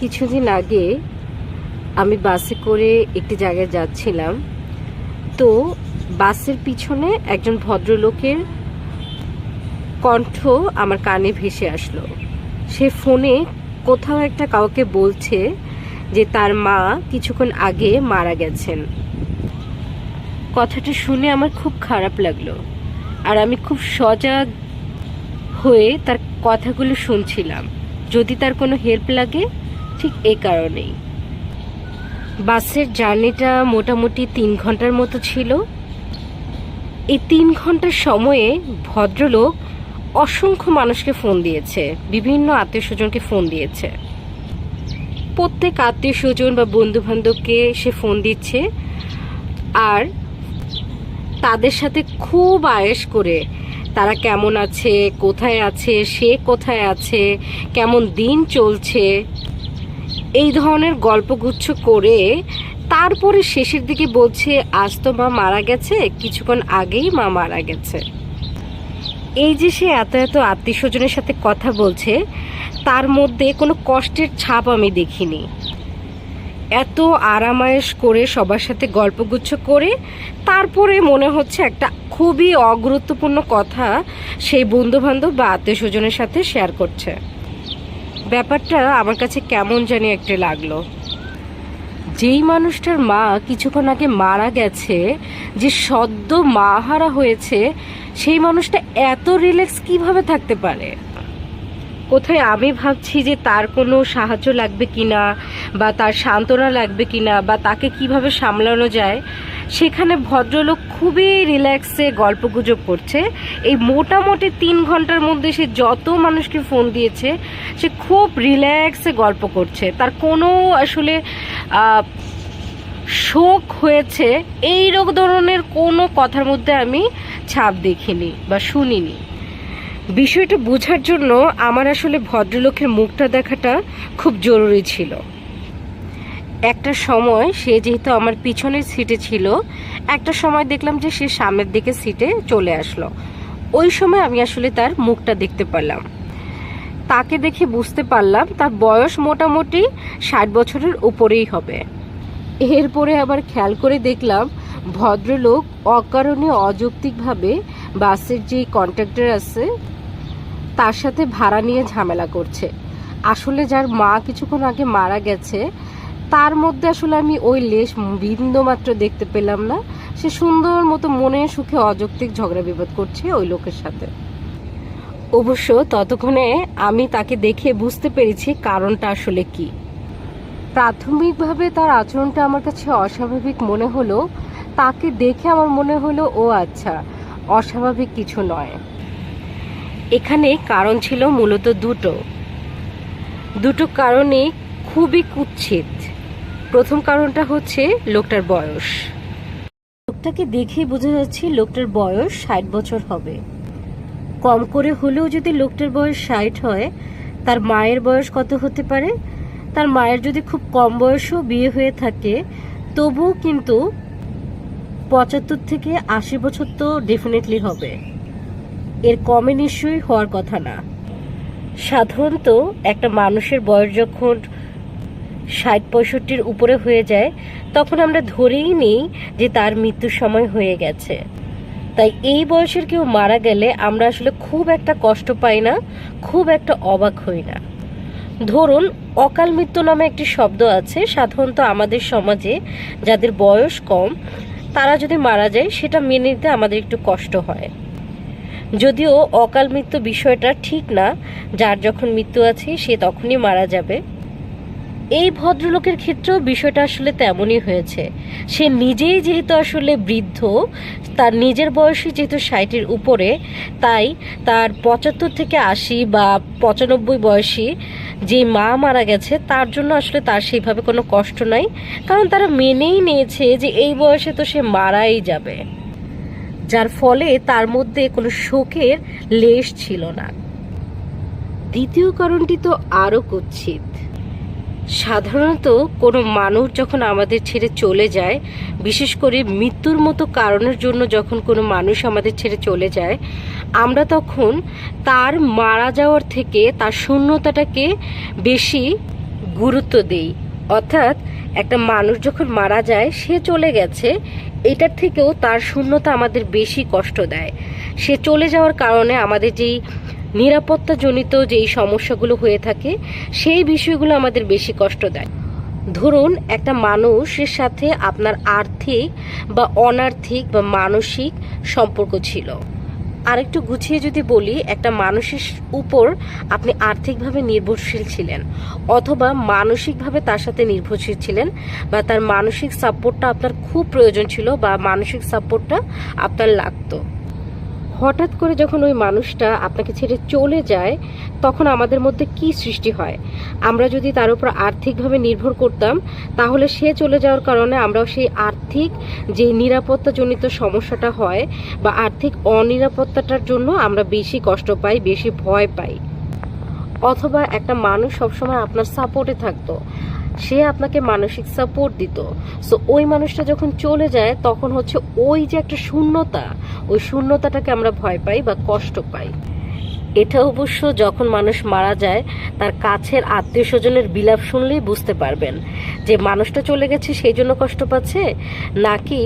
কিছুদিন আগে আমি বাসে করে একটি জায়গায় যাচ্ছিলাম। তো বাসের পিছনে একজন ভদ্রলোকের কণ্ঠ আমার কানে ভেসে আসলো। সে ফোনে কোথাও একটা কাউকে বলছে যে তার মা কিছুক্ষণ আগে মারা গেছেন। কথাটা শুনে আমার খুব খারাপ লাগল আর আমি খুব সজাগ হয়ে তার কথাগুলো শুনছিলাম। যদি তার কোনো হেল্প লাগে ঠিক এই কারণেই। বাসের জার্নিটা মোটামুটি তিন ঘণ্টার মতো ছিল। এই তিন ঘণ্টার সময়ে ভদ্রলোক অসংখ্য মানুষকে ফোন দিয়েছে, বিভিন্ন আত্মীয় স্বজনকে ফোন দিয়েছে। প্রত্যেক আত্মীয় স্বজন বা বন্ধু বান্ধবকে সে ফোন দিচ্ছে আর তাদের সাথে খুব আয়েস করে তারা কেমন আছে, কোথায় আছে, সে কোথায় আছে, কেমন দিন চলছে। এই ধরনের গল্পগুচ্ছ করে তারপরে শেষের দিকে বলছে, আজ তো মা মারা গেছে, কিছুক্ষণ আগেই মা মারা গেছে। এই যে সে এত এত আত্মীয় স্বজনের সাথে কথা বলছে, তার মধ্যে কোনো কষ্টের ছাপ আমি দেখিনি। এত আরামায়েশ করে সবার সাথে গল্পগুচ্ছ করে, তারপরে মনে হচ্ছে একটা খুবই অগুরুত্বপূর্ণ কথা সেই বন্ধুবান্ধব বা আত্মীয় স্বজনের সাথে শেয়ার করছে। ব্যাপারটা আমার কাছে কেমন জানি একটা লাগল। যেই মানুষটার মা কিছুক্ষণ আগে মারা গেছে, যে সদ্য মা হারা হয়েছে, সেই মানুষটা এত রিল্যাক্স কীভাবে থাকতে পারে? কোথায় আমি ভাবছি যে তার কোনো সাহায্য লাগবে কিনা, বা তার সান্ত্বনা লাগবে কিনা, বা তাকে কীভাবে সামলানো যায় সেখানে ভদ্রলোক খুবই রিল্যাক্সে গল্পগুজব করছে। এই মোটামুটি তিন ঘণ্টার মধ্যে সে যত মানুষকে ফোন দিয়েছে, সে খুব রিল্যাক্সে গল্প করছে। তার কোনো আসলে শোক হয়েছে এই রকম ধরনের কোনো কথার মধ্যে আমি ছাপ দেখিনি বা শুনিনি। বিষয়টা বোঝার জন্য আমার আসলে ভদ্রলোকের মুখটা দেখাটা খুব জরুরি ছিল। একটা সময় সে যেহেতু আমার পিছনের সিটে ছিল, একটা সময় দেখলাম যে সে সামনের দিকে সিটে চলে আসলো। ওই সময় আমি আসলে তার মুখটা দেখতে পারলাম। তাকে দেখে বুঝতে পারলাম তার বয়স মোটামুটি ষাট বছরের উপরেই হবে। এরপরে আবার খেয়াল করে দেখলাম ভদ্রলোক অকারণে অযৌক্তিকভাবে বাসের যে কন্ট্রাক্টর আছে, তার সাথে ভাড়া নিয়ে ঝামেলা করছে। আসলে যার মা কিছুক্ষণ আগে মারা গেছে তার মধ্যে আসলে আমি ওই লেশ বিন্দু মাত্র দেখতে পেলাম না। সে সুন্দর মতো মনে, সুখে, অযৌক্তিক ঝগড়া বিবাদ করছে ওই লোকের সাথে। অবশ্য ততক্ষণে আমি তাকে দেখে বুঝতে পেরেছি কারণটা আসলে কি। প্রাথমিকভাবে তার আচরণটা আমার কাছে অস্বাভাবিক মনে হলো। তাকে দেখে আমার মনে হলো, ও আচ্ছা অস্বাভাবিক কিছু নয়। এখানে কারণ ছিল মূলত দুটো। দুটো কারণে খুবই কুৎসিত। প্রথম কারণটা হচ্ছে লোকটার বয়স। লোকটাকে দেখে বোঝা যাচ্ছে লোকটার বয়স ষাট বছর হবে। কম করে হলেও যদি লোকটার বয়স ষাট হয়, তার মায়ের বয়স কত হতে পারে? তার মায়ের যদি খুব কম বয়সেও বিয়ে হয়ে থাকে, তবুও কিন্তু পঁচাত্তর থেকে আশি বছর তো ডেফিনেটলি হবে। এর কমে নিশ্চয়ই হওয়ার কথা না। সাধারণত একটা মানুষের বয়স যখন ষাট পঁয়ষট্টির উপরে হয়ে যায়, তখন আমরা ধরেই নিই যে তার মৃত্যুর সময় হয়ে গেছে। তাই এই বয়সের কেউ মারা গেলে আমরা আসলে খুব একটা কষ্ট পাই না, খুব একটা অবাক হই না। ধরুন, অকাল মৃত্যু নামে একটি শব্দ আছে, সাধারণত আমাদের সমাজে যাদের বয়স কম, তারা যদি মারা যায়, সেটা মেনে নিতে আমাদের একটু কষ্ট হয়। যদিও অকাল মৃত্যু বিষয়টা ঠিক না, যার যখন মৃত্যু আছে, সে তখনই মারা যাবে। এই ভদ্রলোকের ক্ষেত্রেও বিষয়টা আসলে তেমনই হয়েছে। সে নিজেই যেহেতু আসলে বৃদ্ধ, তার নিজের বয়সই যেহেতু ষাটের উপরে, তাই তার পঁচাত্তর থেকে আশি বা পঁচানব্বই বয়সী যে মা মারা গেছে, তার জন্য আসলে তার সেইভাবে কোনো কষ্ট নাই। কারণ তারা মেনেই নিয়েছে যে এই বয়সে তো সে মারাই যাবে। যার ফলে তার মধ্যে কোনো শোকের লেশ ছিল না। দ্বিতীয় কারণটি তো আরও কুৎসিত। সাধারণত কোনো মানুষ যখন আমাদের ছেড়ে চলে যায়, বিশেষ করে মৃত্যুর মতো কারণের জন্য যখন কোনো মানুষ আমাদের ছেড়ে চলে যায়, আমরা তখন তার মারা যাওয়ার থেকে তার শূন্যতাটাকে বেশি গুরুত্ব দেই। অর্থাৎ একটা মানুষ যখন মারা যায়, সে চলে গেছে, এটার থেকেও তার শূন্যতা আমাদের বেশি কষ্ট দেয়। সে চলে যাওয়ার কারণে আমাদের যেই নিরাপত্তাজনিত যেই সমস্যাগুলো হয়ে থাকে, সেই বিষয়গুলো আমাদের বেশি কষ্ট দেয়। ধরুন, একটা মানুষের সাথে আপনার আর্থিক বা অনার্থিক বা মানসিক সম্পর্ক ছিল। আরেকটু গুছিয়ে যদি বলি, একটা মানুষের উপর আপনি আর্থিকভাবে নির্ভরশীল ছিলেন, অথবা মানসিকভাবে তার সাথে নির্ভরশীল ছিলেন, বা তার মানসিক সাপোর্টটা আপনার খুব প্রয়োজন ছিল বা মানসিক সাপোর্টটা আপনার লাগতো। হঠাৎ করে যখন ওই মানুষটা আপনাকে ছেড়ে চলে যায়, তখন আমাদের মধ্যে কি সৃষ্টি হয়? আমরা যদি তার উপর আর্থিকভাবে নির্ভর করতাম, তাহলে সে চলে যাওয়ার কারণে আমরা সেই আর্থিক যে নিরাপত্তাজনিত সমস্যাটা হয় বা আর্থিক অনিরাপত্তাটার জন্য আমরা বেশি কষ্ট পাই, বেশি ভয় পাই। অথবা একটা মানুষ সবসময় আপনার সাপোর্টে থাকতো। সে আপনাকে মানসিক সাপোর্ট দিত। সো ওই মানুষটা যখন চলে যায়, তখন হচ্ছে ওই যে একটা শূন্যতা, ওই শূন্যতাটাকে আমরা ভয় পাই বা কষ্ট পাই। এটা অবশ্য যখন মানুষ মারা যায়, তার কাছের আত্মীয় স্বজনের বিলাপ শুনলেই বুঝতে পারবেন যে মানুষটা চলে গেছে, সেই জন্য কষ্ট পাচ্ছে, নাকি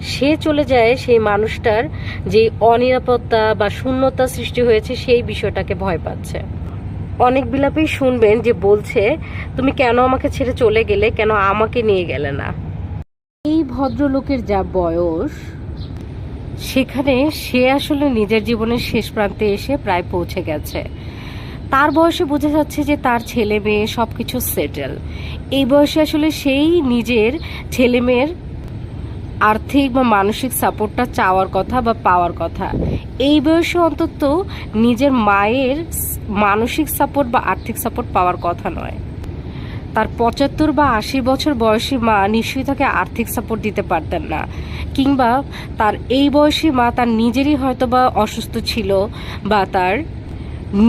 সে চলে যায়, সেই মানুষটার যে অনিরাপত্তা বা শূন্যতা সৃষ্টি হয়েছে, সেই বিষয়টাকে ভয় পাচ্ছে। অনেক বিলাপেই শুনবেন যে বলছে, তুমি কেন আমাকে ছেড়ে চলে গেলে? কেন আমাকে নিয়ে গেলে না? এই ভদ্রলোকের যা বয়স, সেখানে সে আসলে নিজের জীবনের শেষ প্রান্তে এসে প্রায় পৌঁছে গেছে। তার বয়সে বোঝা যাচ্ছে যে তার ছেলে মেয়ে সব কিছু সেটেল এই বয়সে আসলে সেই নিজের ছেলে মেয়ের আর্থিক বা মানসিক সাপোর্টটা চাওয়ার কথা বা পাওয়ার কথা। এই বয়সে অন্তত নিজের মায়ের মানসিক সাপোর্ট বা আর্থিক সাপোর্ট পাওয়ার কথা নয়। তার পঁচাত্তর বা আশি বছর বয়সী মা নিশ্চয়ই তাকে আর্থিক সাপোর্ট দিতে পারতেন না, কিংবা তার এই বয়সী মা তার নিজেরই হয়তো বা অসুস্থ ছিল বা তার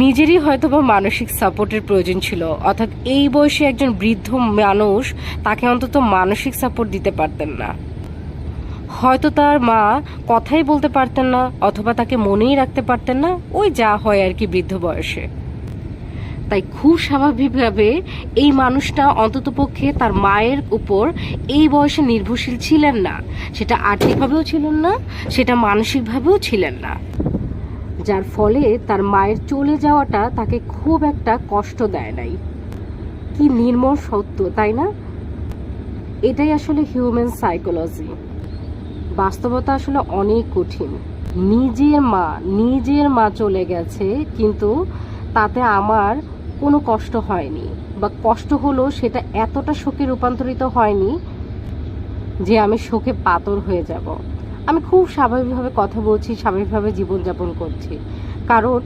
নিজেরই হয়তো বা মানসিক সাপোর্টের প্রয়োজন ছিল। অর্থাৎ এই বয়সে একজন বৃদ্ধ মানুষ তাকে অন্তত মানসিক সাপোর্ট দিতে পারতেন না। হয়তো তার মা কথাই বলতে পারতেন না, অথবা তাকে মনেই রাখতে পারতেন না, ওই যা হয় আর কি বৃদ্ধ বয়সে। তাই খুব স্বাভাবিকভাবে এই মানুষটা অন্ততপক্ষে তার মায়ের উপর এই বয়সে নির্ভরশীল ছিলেন না। সেটা আর্থিকভাবেও ছিলেন না, সেটা মানসিকভাবেও ছিলেন না। যার ফলে তার মায়ের চলে যাওয়াটা তাকে খুব একটা কষ্ট দেয় নাই। কি নির্মল সত্য, তাই না? এটাই আসলে হিউম্যান সাইকোলজি বাস্তবতা আসলে অনেক কঠিন। নিজের মা নিজের মা চলে গেছে, কিন্তু তাতে আমার কোনো কষ্ট হয়নি বা কষ্ট হলো সেটা এতটা শোকে রূপান্তরিত হয়নি যে আমি শোকে পাতর হয়ে যাব। আমি খুব স্বাভাবিকভাবে কথা বলছি, স্বাভাবিকভাবে জীবনযাপন করছি। কারণ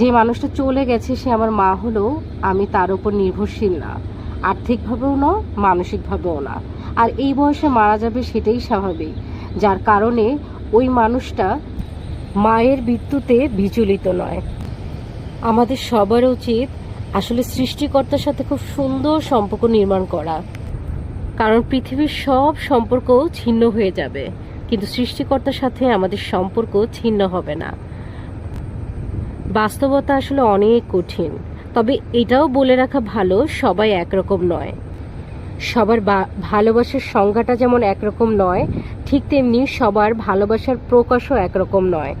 যে মানুষটা চলে গেছে, সে আমার মা হলেও আমি তার উপর নির্ভরশীল না। আর্থিকভাবেও না, মানসিকভাবেও না। আর এই বয়সে মারা যাবে সেটাই স্বাভাবিক। যার কারণে ওই মানুষটা মায়ের মৃত্যুতে বিচলিত নয়। আমাদের সবার উচিত আসলে সৃষ্টিকর্তার সাথে খুব সুন্দর সম্পর্ক নির্মাণ করা। কারণ পৃথিবীর সব সম্পর্ক ছিন্ন হয়ে যাবে, কিন্তু সৃষ্টিকর্তার সাথে আমাদের সম্পর্ক ছিন্ন হবে না। বাস্তবতা আসলে অনেক কঠিন, তবে এটাও বলে রাখা ভালো সবাই একরকম নয়। সবার ভালোবাসার সংজ্ঞাটা যেমন একরকম নয়, ঠিক তেমনি সবার ভালোবাসার প্রকাশও একরকম নয়।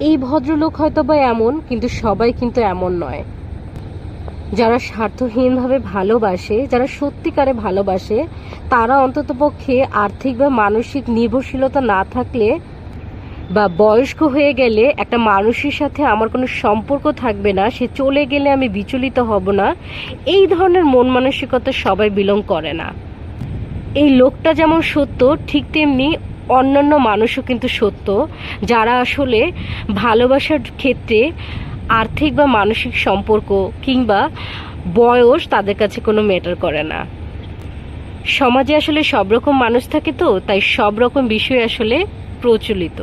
এই ভদ্রলোক হয়তো বা এমন, কিন্তু সবাই কিন্তু এমন নয়। যারা স্বার্থহীনভাবে ভালোবাসে, যারা সত্যিকারে ভালোবাসে, তারা অন্ততপক্ষে আর্থিক বা মানসিক নির্ভরশীলতা না থাকলে বা বয়স্ক হয়ে গেলে একটা মানুষের সাথে আমার কোনো সম্পর্ক থাকবে না, সে চলে গেলে আমি বিচলিত হব না, এই ধরনের মন মানসিকতা সবাই বিলং করে না। এই লোকটা যেমন সত্য, ঠিক তেমনি অন্যান্য মানুষও কিন্তু সত্য, যারা আসলে ভালোবাসার ক্ষেত্রে আর্থিক বা মানসিক সম্পর্ক কিংবা বয়স তাদের কাছে কোনো ম্যাটার করে না। সমাজে আসলে সব রকম মানুষ থাকে তো, তাই সব রকম বিষয় আসলে প্রচলিত।